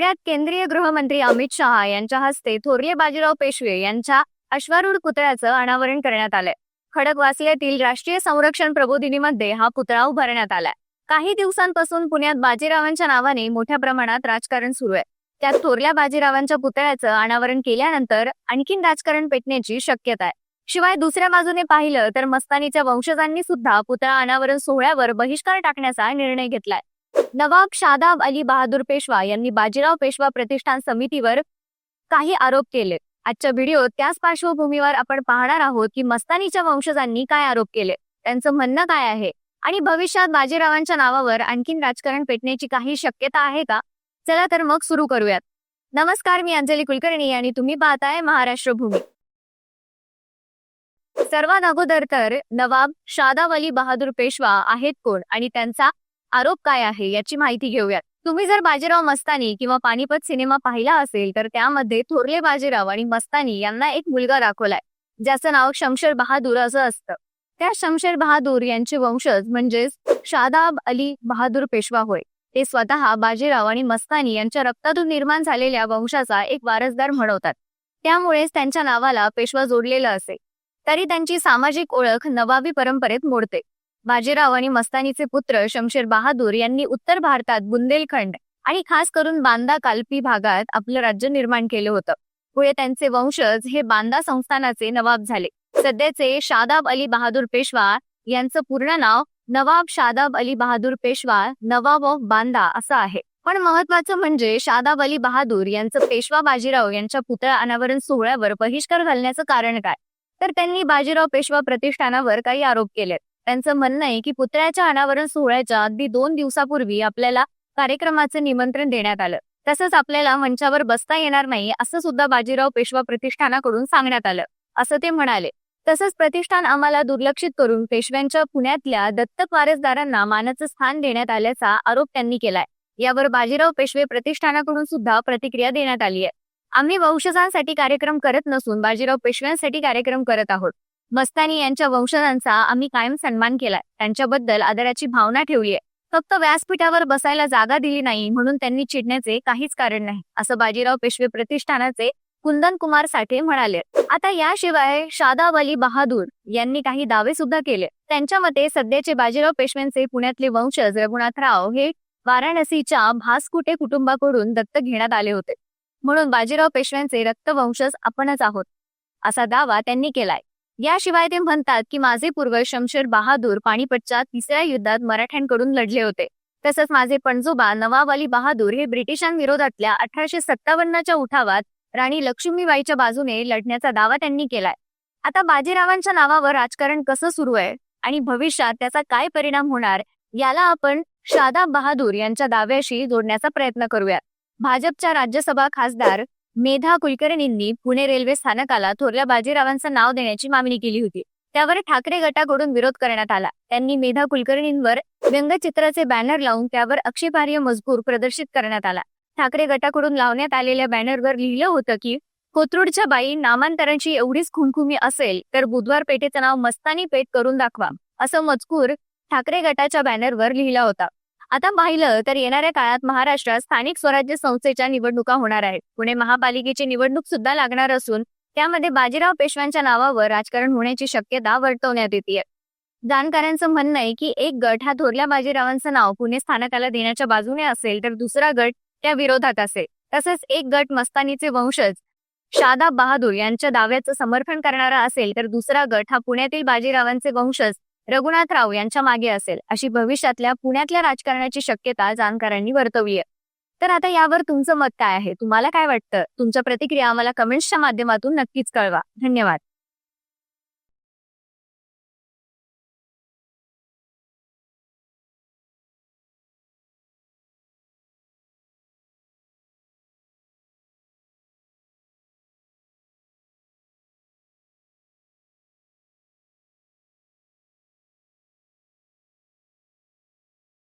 पुण्यात केंद्रीय गृहमंत्री अमित शहा यांच्या हस्ते थोरले बाजीराव पेशवे यांच्या अश्वारूढ पुतळ्याचं अनावरण करण्यात आलंय. खडकवासियातील राष्ट्रीय संरक्षण प्रबोधिनीमध्ये हा पुतळा उभारण्यात आलाय. काही दिवसांपासून पुण्यात बाजीरावांच्या नावाने मोठ्या प्रमाणात राजकारण सुरू आहे. त्यात थोरल्या बाजीरावांच्या पुतळ्याचं अनावरण केल्यानंतर आणखीन राजकारण पेटण्याची शक्यता आहे. शिवाय दुसऱ्या बाजूने पाहिलं तर मस्तानीच्या वंशजांनी सुद्धा पुतळा अनावरण सोहळ्यावर बहिष्कार टाकण्याचा निर्णय घेतलाय. नवाब शादाब अली बहादूर पेशवा यांनी बाजीराव पेशवा प्रतिष्ठान समितीवर काही आरोप केले. आजच्या व्हिडिओत त्याच पार्श्वभूमीवर आपण पाहणार आहोत की मस्तानीच्या वंशजांनी काय आरोप केले त्यांचं म्हणणं काय आहे आणि भविष्यात बाजीरावांच्या नावावर आणखीन राजकारण पेटण्याची काही शक्यता आहे का? चला तर मग सुरू करूयात. नमस्कार मी अंजली कुलकर्णी आणि तुम्ही पाहताय महाराष्ट्र भूमी सर्वात अगोदर तर नवाब शादाब अली बहादूर पेशवा आहेत कोण आणि त्यांचा आरोप काय आहे याची माहिती घेऊयात. तुम्ही जर बाजीराव मस्तानी किंवा पानिपत सिनेमा पाहिला असेल तर त्यामध्ये थोरले बाजीराव आणि मस्तानी यांना एक मुलगा दाखवलाय ज्याचं नाव शमशेर बहादूर असं असतं. त्या शमशेर बहादूर यांचे वंशज म्हणजेच शादाब अली बहादूर पेशवा होय. ते स्वतः बाजीराव आणि मस्तानी यांच्या रक्तातून निर्माण झालेल्या वंशाचा एक वारसदार म्हणवतात. त्यामुळेच त्यांच्या नावाला पेशवा जोडलेला असे. तरी त्यांची सामाजिक ओळख नवाबी परंपरेत मोडते. बाजीराव आणि मस्तानीचे पुत्र शमशेर बहादूर यांनी उत्तर भारतात बुंदेलखंड आणि खास करून बांदा कालपी भागात आपलं राज्य निर्माण केलं होतं. पुढे त्यांचे वंशज हे बांदा संस्थानाचे नवाब झाले. सध्याचे शादाब अली बहादूर पेशवा यांचं पूर्ण नाव नवाब शादाब अली बहादूर पेशवा नवाब ऑफ बांदा असं आहे. पण महत्वाचं म्हणजे शादाब अली बहादूर यांचं पेशवा बाजीराव यांच्या पुतळा अनावरण सोहळ्यावर बहिष्कार घालण्याचं कारण काय? तर त्यांनी बाजीराव पेशवा प्रतिष्ठानावर काही आरोप केलेत. त्यांचं म्हणणं आहे की पुतळ्याच्या अनावरण सोहळ्याच्या अगदी दोन दिवसापूर्वी आपल्याला कार्यक्रमाचं निमंत्रण देण्यात आलं. तसंच आपल्याला मंचावर बसता येणार नाही असं सुद्धा बाजीराव पेशवा प्रतिष्ठानाकडून सांगण्यात आलं असं ते म्हणाले. तसंच प्रतिष्ठान आम्हाला दुर्लक्षित करून पेशव्यांच्या पुण्यातल्या दत्तक वारसदारांना मानाचं स्थान देण्यात आल्याचा आरोप त्यांनी केलाय. यावर बाजीराव पेशवे प्रतिष्ठानाकडून सुद्धा प्रतिक्रिया देण्यात आली आहे आम्ही वंशजांसाठी कार्यक्रम करत नसून बाजीराव पेशव्यांसाठी कार्यक्रम करत आहोत. मस्तानी यांच्या वंशजांचा आम्ही कायम सन्मान केलाय. त्यांच्याबद्दल आदराची भावना ठेवली आहे फक्त व्यासपीठावर बसायला जागा दिली नाही म्हणून त्यांनी चिडण्याचे काहीच कारण नाही असं बाजीराव पेशवे प्रतिष्ठानाचे कुंदन कुमार साठे म्हणाले. आता याशिवाय शादाब अली बहादूर यांनी काही दावे सुद्धा केले. त्यांच्या मते सध्याचे बाजीराव पेशव्यांचे पुण्यातले वंशज रघुनाथराव हे वाराणसीच्या भासकुटे कुटुंबाकडून दत्तक घेण्यात आले होते. म्हणून बाजीराव पेशव्यांचे रक्तवंशज आपणच आहोत असा दावा त्यांनी केलाय. याशिवाय ते म्हणतात की माझे पूर्वज शमशेर बहादूर पाणीपतच्या तिसऱ्या युद्धात मराठ्यांकडून लढले होते. तसंच माझे पणजोबा नवाब अली बहादूर हे ब्रिटिशांविरोधातल्या अठराशे सत्तावन्नच्या उठावात राणी लक्ष्मीबाईच्या बाजूने लढण्याचा दावा त्यांनी केलाय. आता बाजीरावांच्या नावावर राजकारण कसं सुरू आहे आणि भविष्यात त्याचा काय परिणाम होणार याला आपण शादाब बहादूर यांच्या दाव्याशी जोडण्याचा प्रयत्न करूयात. भाजपच्या राज्यसभा खासदार मेधा कुलकर्णींनी पुणे रेल्वे स्थानकाला थोरल्या बाजीरावांचं नाव देण्याची मागणी केली होती. त्यावर ठाकरे गटाकडून विरोध करण्यात आला. त्यांनी मेधा कुलकर्णींवर व्यंगचित्राचे बॅनर लावून त्यावर आक्षेपार्ह मजकूर प्रदर्शित करण्यात आला. ठाकरे गटाकडून लावण्यात आलेल्या बॅनरवर लिहिलं होतं की कोथरूडच्या बाई नामांतरांची एवढीच खुमखुमी असेल तर बुधवार पेठेचं नाव मस्तानी पेठ करून दाखवा असं मजकूर ठाकरे गटाच्या बॅनरवर लिहिला होता. आता पाहिलं तर येणाऱ्या काळात महाराष्ट्रात स्थानिक स्वराज्य संस्थेच्या निवडणुका होणार आहेत. पुणे महापालिकेची निवडणूक सुद्धा लागणार असून त्यामध्ये बाजीराव पेशव्यांच्या नावावर राजकारण होण्याची शक्यता वर्तवण्यात येते. जाणकारांचं म्हणणं आहे की एक गट हा थोरल्या बाजीरावांचं नाव पुणे स्थानकाला देण्याच्या बाजूने असेल तर दुसरा गट त्या विरोधात असेल. तसंच एक गट मस्तानीचे वंशज शादा बहादूर यांच्या दाव्याचं समर्थन करणारा असेल तर दुसरा गट हा पुण्यातील बाजीरावांचे वंशज रघुनाथराव यांच्या मागे असेल अशी भविष्यातल्या पुण्यातल्या राजकारणाची शक्यता जाणकारांनी वर्तवली आहे. तर आता यावर तुमचं मत काय आहे? तुम्हाला काय वाटतं? तुमच्या प्रतिक्रिया आम्हाला कमेंट्सच्या माध्यमातून नक्कीच कळवा. धन्यवाद.